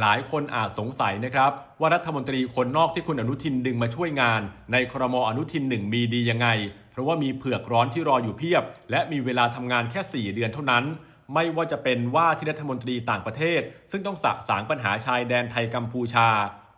หลายคนอาจสงสัยนะครับ ว่ารัฐมนตรีคนนอกที่คุณอนุทินดึงมาช่วยงาน ในครมอนุทินหนึ่งมีดียังไง เพราะว่ามีเผือกร้อนที่รออยู่เพียบ และมีเวลาทำงานแค่ 4 เดือนเท่านั้น ไม่ว่าจะเป็นว่าที่รัฐมนตรีต่างประเทศ ซึ่งต้องสะสางปัญหาชายแดนไทยกัมพูชา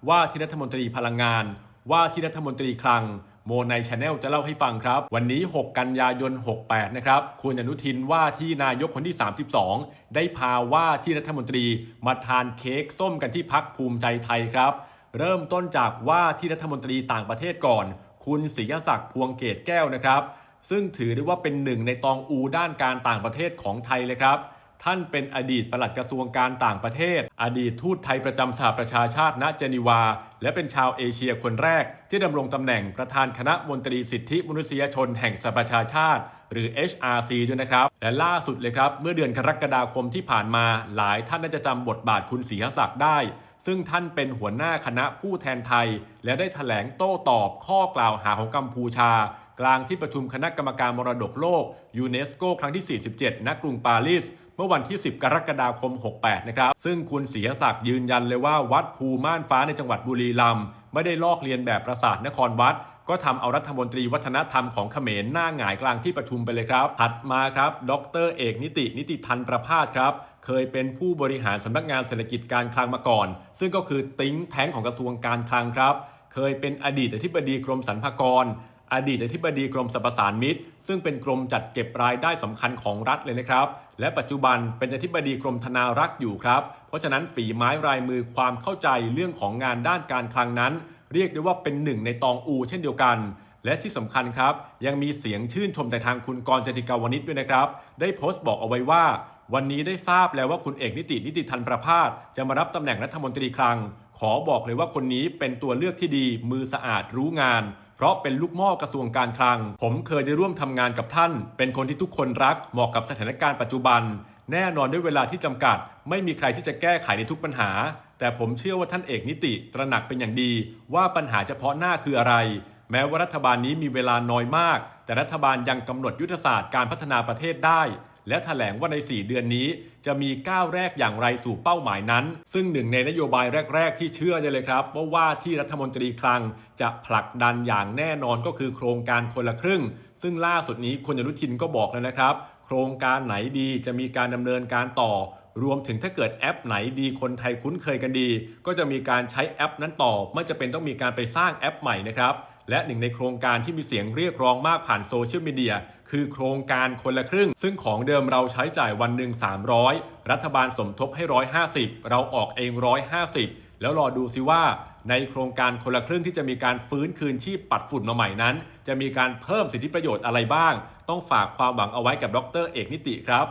ว่าที่รัฐมนตรีพลังงาน ว่าที่รัฐมนตรีคลัง โมในชาแนลจะเล่าให้ฟังครับ วันนี้ 6 กันยายน 68 นะครับ คุณอนุทินว่าที่นายกคนที่ 32 ได้พาว่าที่รัฐมนตรีมาทานเค้กส้มกันที่พักภูมิใจไทยครับ เริ่มต้นจากว่าที่รัฐมนตรีต่างประเทศก่อน คุณศรีศักดิ์พวงเกตแก้วนะครับ ซึ่งถือได้ว่าเป็นหนึ่งในตองอูด้านการต่างประเทศของไทยเลยครับ ท่านเป็นอดีตปลัดกระทรวงการต่างประเทศ อดีตทูตไทยประจำสหประชาชาติณเจนีวา และเป็นชาวเอเชียคนแรก ที่ดำรงตำแหน่งประธานคณะมนตรีสิทธิมนุษยชนแห่งสหประชาชาติ หรือ HRC ด้วยนะครับ และล่าสุดเลยครับ เมื่อเดือนกรกฎาคมที่ผ่านมา หลายท่านน่าจะจำบทบาทคุณศรีศักดิ์ได้ซึ่งท่านเป็นหัวหน้าคณะผู้แทนไทย และได้แถลงโต้ตอบข้อกล่าวหาของกัมพูชา กลางที่ประชุมคณะกรรมการมรดกโลกยูเนสโกครั้งที่ 47 ณ กรุงปารีส เมื่อวันที่ 10 กรกฎาคม 68 นะครับ ซึ่งคุณศรีศักดิ์ยืนยันเลยว่าวัดภูม่านฟ้าในจังหวัดบุรีรัมย์ไม่ได้ลอกเลียนแบบปราสาทนครวัดก็ทำเอารัฐมนตรีวัฒนธรรมของเขมรหน้าหงายกลางที่ประชุมไปเลยครับ ถัดมาครับ ดรเอกนิติ นิติทันประพาสครับ เคยเป็นผู้บริหารสำนักงานเศรษฐกิจการคลังมาก่อน ซึ่งก็คือติ้งแท้งของกระทรวงการคลังครับ เคยเป็นอดีตอธิบดีกรมสรรพากร อดีตอธิบดีกรมสรรพสานมิตร ซึ่งเป็นกรมจัดเก็บรายได้สำคัญของรัฐเลยนะครับ และปัจจุบันเป็นอธิบดีกรมธนารักษ์อยู่ครับ เพราะฉะนั้นฝีไม้ลายมือความเข้าใจเรื่องของงานด้านการคลังนั้น เรียกได้ว่าเป็นหนึ่งในตองอูเช่นเดียวกัน และที่สำคัญครับ ยังมีเสียงชื่นชมแต่ทางคุณกรจติกาวนิชด้วยนะครับ ได้โพสต์บอกเอาไว้ว่า วันนี้ได้ทราบแล้วว่าคุณเอกนิตินิติทันประพาสจะมารับตำแหน่งรัฐมนตรีคลัง ขอบอกเลยว่าคนนี้เป็นตัวเลือกที่ดี มือสะอาดรู้งาน เพราะเป็นลูกม้อกระทรวงการคลัง ผมเคยได้ร่วมทำงานกับท่าน เป็นคนที่ทุกคนรักเหมาะกับสถานการณ์ปัจจุบัน แน่นอนด้วยเวลาที่จำกัด ไม่มีใครที่จะแก้ไขในทุกปัญหา แต่ผมเชื่อว่าท่านเอกนิติตระหนักเป็นอย่างดี ว่าปัญหาเฉพาะหน้าคืออะไรแม้ว่ารัฐบาลนี้มีเวลาน้อยมาก แต่รัฐบาลยังกำหนดยุทธศาสตร์การพัฒนาประเทศได้ และแถลงว่าใน 4 เดือนนี้ จะมีก้าวแรกอย่างไรสู่เป้าหมายนั้น ซึ่งหนึ่งในนโยบายแรก ๆ ที่เชื่อได้เลยครับว่าว่าที่รัฐมนตรีคลังจะผลักดันอย่างแน่นอนก็คือโครงการคนละครึ่ง ซึ่งล่าสุดนี้คุณอนุทินก็บอกแล้วนะครับ โครงการไหนดีจะมีการดำเนินการต่อรวมถึงถ้าเกิดแอปไหนดีคนไทยคุ้นเคยกันดี ก็จะมีการใช้แอปนั้นต่อไม่จะเป็นต้องมีการไปสร้างแอปใหม่นะครับ และหนึ่งในโครงการที่มีเสียงเรียกร้องมากผ่านโซเชียลมีเดียคือโครงการคนละครึ่ง ซึ่งของเดิมเราใช้จ่ายวันหนึ่ง300 รัฐบาลสมทบให้ 150 เราออกเอง 150 แล้วรอดูซิว่า ในโครงการคนละครึ่งที่จะมีการฟื้นคืนชีพปัดฝุ่นมาใหม่นั้น จะมีการเพิ่มสิทธิประโยชน์อะไรบ้าง ต้องฝากความหวังเอาไว้กับดรเอกนิติครับ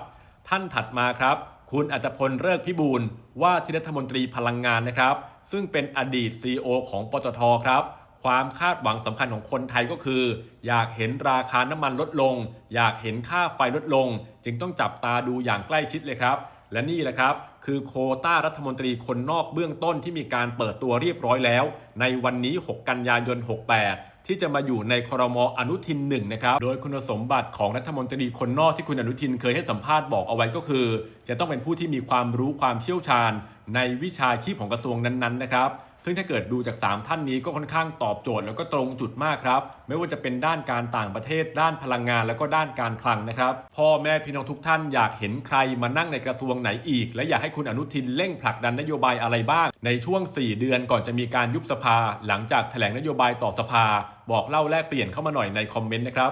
ท่านถัดมาครับ คุณอัตพลเลิกพิบูลว่าที่รัฐมนตรีพลังงานนะครับ ซึ่งเป็นอดีต CEO ของปตทครับ ความคาดหวังสำคัญของคนไทยก็คือ อยากเห็นราคาน้ำมันลดลง อยากเห็นค่าไฟลดลง จึงต้องจับตาดูอย่างใกล้ชิดเลยครับ และนี่แหละครับ คือโคต้ารัฐมนตรีคนนอกเบื้องต้นที่มีการเปิดตัวเรียบร้อยแล้ว ในวันนี้ 6 กันยายน 68ที่จะมาอยู่ในครมอนุทินหนึ่งนะครับ โดยคุณสมบัติของรัฐมนตรีคนนอกที่คุณอนุทินเคยให้สัมภาษณ์บอกเอาไว้ก็คือ จะต้องเป็นผู้ที่มีความรู้ความเชี่ยวชาญ ในวิชาชีพของกระทรวงนั้นๆนะครับ ซึ่งถ้าเกิดดูจาก 3 ท่านนี้ก็ค่อนข้างตอบโจทย์แล้วก็ตรงจุดมากครับ ไม่ว่าจะเป็นด้านการต่างประเทศ ด้านพลังงาน แล้วก็ด้านการคลังนะครับ พ่อแม่พี่น้องทุกท่านอยากเห็นใครมานั่งในกระทรวงไหนอีก และอยากให้คุณอนุทินเร่งผลักดันนโยบายอะไรบ้าง ในช่วง 4 เดือนก่อนจะมีการยุบสภา หลังจากแถลงนโยบายต่อสภา บอกเล่าแลกเปลี่ยนเข้ามาหน่อยในคอมเมนต์นะครับ